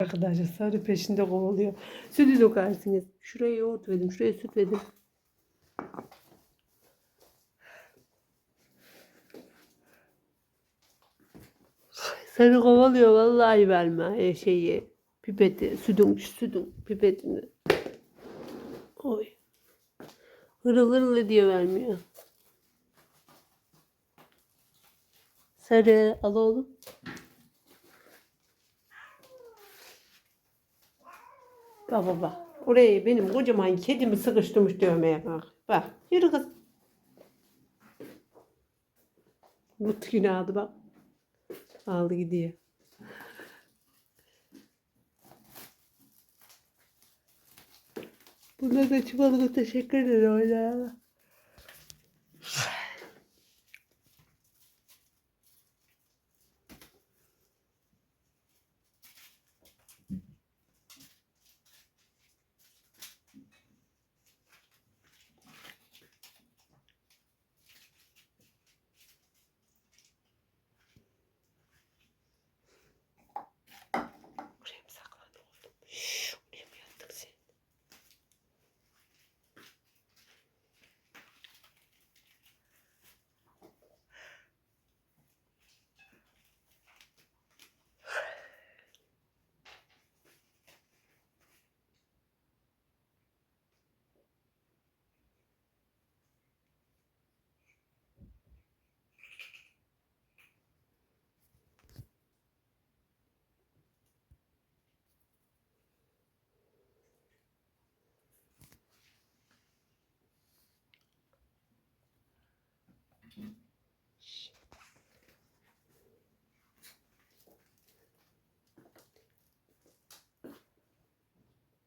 Arkadaşlar sarı peşinde kovalıyor. Sütü dökersiniz. Şuraya yoğurt verdim. Şuraya süt verdim. Seni kovalıyor vallahi verme e, şeyi pipeti sütün sütün pipetini. Oy. Hırıl hırıl diye vermiyor. Sarı al oğlum. Bak bak bak. Oraya benim kocaman kedimi sıkıştırmış dövmeye bak. Bak yürü kız. Mutlu günahı bak. Aldı gidiyor. Buna da çikolata teşekkür ederim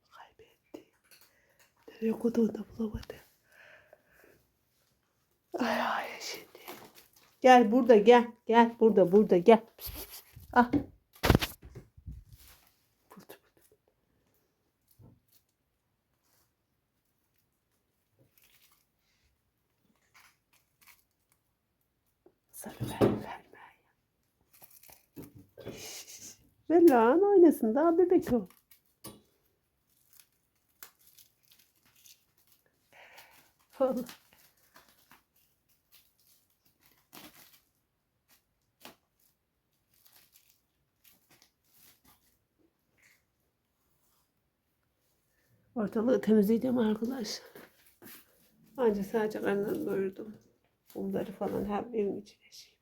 Kaybetti. Nereye koyduğunu da bulamadı. Ay ay şimdi. Gel burada gel. Gel burada burada gel. Ah. Sarı ver verme. Şşş. Ver lan oynasın daha bebek o. Ortalığı temizledim arkadaşlar. Anca sadece karnını doyurdum. Bunları falan her evin içine şey.